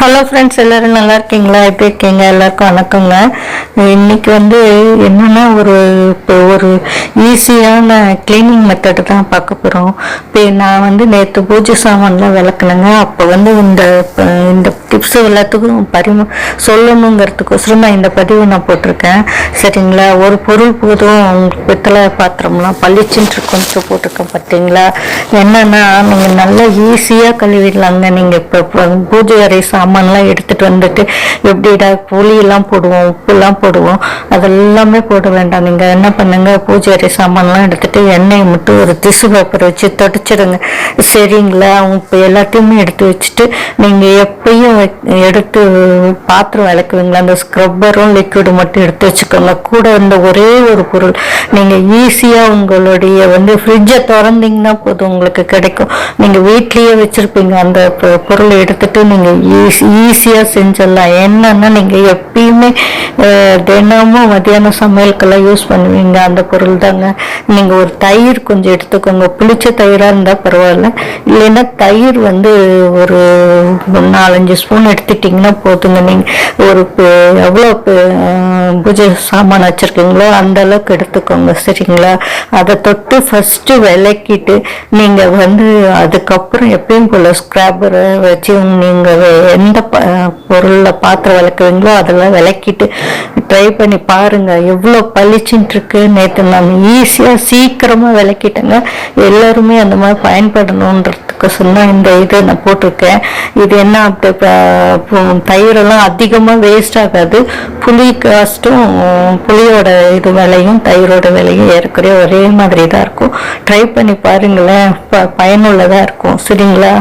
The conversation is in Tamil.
ஹலோ ஃப்ரெண்ட்ஸ் எல்லோரும் நல்லா இருக்கீங்களா? எப்படி இருக்கீங்க? எல்லாருக்கும் வணக்கங்க. இன்னைக்கு வந்து என்னென்னா ஒரு இப்போ ஒரு ஈஸியான க்ளீனிங் மெத்தடு தான் பார்க்க போகிறோம் இப்போ நான் வந்து நேற்று பூஜை சாமான்லாம் விளக்குனேங்க. அப்போ வந்து இந்த இந்த டிப்ஸ் எல்லாத்துக்கும் பரிம சொல்லணுங்கிறதுக்கோசரம் நான் இந்த பதிவு நான் போட்டிருக்கேன். சரிங்களா? ஒரு பொருள் போதும். பித்தளை பாத்திரம்லாம் பளிச்சுன்ட்டு கொஞ்சம் போட்டிருக்கேன் பார்த்தீங்களா என்னென்னா நீங்கள் நல்லா ஈஸியாக கழுவிடலாங்க. நீங்கள் இப்போ பூஜை அறை சாமான்லாம் எடுத்துகிட்டு வந்துட்டு எப்படிடா புளியெல்லாம் போடுவோம் உப்புலாம் போடுவோம். அதெல்லாமே போட வேண்டாம். நீங்கள் என்ன பண்ணுங்கள் பூஜை அறை சாமான்லாம் எடுத்துட்டு எண்ணெயை மட்டும் ஒரு திசு பேப்பர் வச்சு தொடச்சிடுங்க. சரிங்களா? இப்போ எல்லாத்தையுமே எடுத்து வச்சுட்டு நீங்கள் எப்பயும் எடுத்து பாத்திரம் விளக்குவீங்களா? அந்த ஸ்க்ரப்பரும் லிக்விடும் மட்டும் எடுத்து வச்சுக்கோங்க. கூட இந்த ஒரே ஒரு பொருள். நீங்கள் ஈஸியாக உங்களுடைய வந்து ஃப்ரிட்ஜை திறந்தீங்கன்னா போதும் உங்களுக்கு கிடைக்கும். நீங்கள் வீட்லேயே வச்சுருப்பீங்க. அந்த பொ- பொருளை எடுத்துட்டு நீங்கள் ஈஸி ஈஸியாக செஞ்சிடலாம். என்னன்னா நீங்கள் எப்பயுமே தினமும் மத்தியானம் சமையலுக்கெல்லாம் யூஸ் பண்ணுவீங்க. அந்த பொருள் தான் பாருங்க நீங்கள் ஒரு தயிர் கொஞ்சம் எடுத்துக்கோங்க. புளிச்ச தயிராக இருந்தால் பரவாயில்ல. இல்லைன்னா தயிர் வந்து ஒரு நாலஞ்சு ஸ்பூன் எடுத்துட்டிங்கன்னா போதுங்க. நீங்கள் ஒரு எவ்வளோ பூஜை சாமான் வச்சுருக்கீங்களோ அந்த அளவுக்கு எடுத்துக்கோங்க. சரிங்களா? அதை தொட்டு ஃபஸ்ட்டு விளக்கிட்டு நீங்கள் வந்து அதுக்கப்புறம் எப்பயும் போல் ஸ்க்ராப்பரை வச்சு நீங்கள் எந்த ப பொருளில் பாத்திரம் விளக்குவீங்களோ அதெல்லாம் விளக்கிட்டு ட்ரை பண்ணி பாருங்கள் எவ்வளோ பளிச்சுட்டுருக்கு நேற்று நான் ஈஸியாக சீக்கிரமாக விளக்கிட்டேங்க. எல்லோருமே அந்த மாதிரி பயன்படணுன்றதுக்கு சொன்னால் இந்த இதை நான் போட்டிருக்கேன். இது என்ன அப்படி இப்போ தயிரெல்லாம் அதிகமாக வேஸ்ட் ஆகாது. புளி காஸ்ட்டும் புளியோட இது விலையும் தயிரோட விலையும் ஏற்கனவே ஒரே மாதிரி தான் இருக்கும். ட்ரை பண்ணி பாருங்களேன். ப பயனுள்ளதாக இருக்கும். சரிங்களா?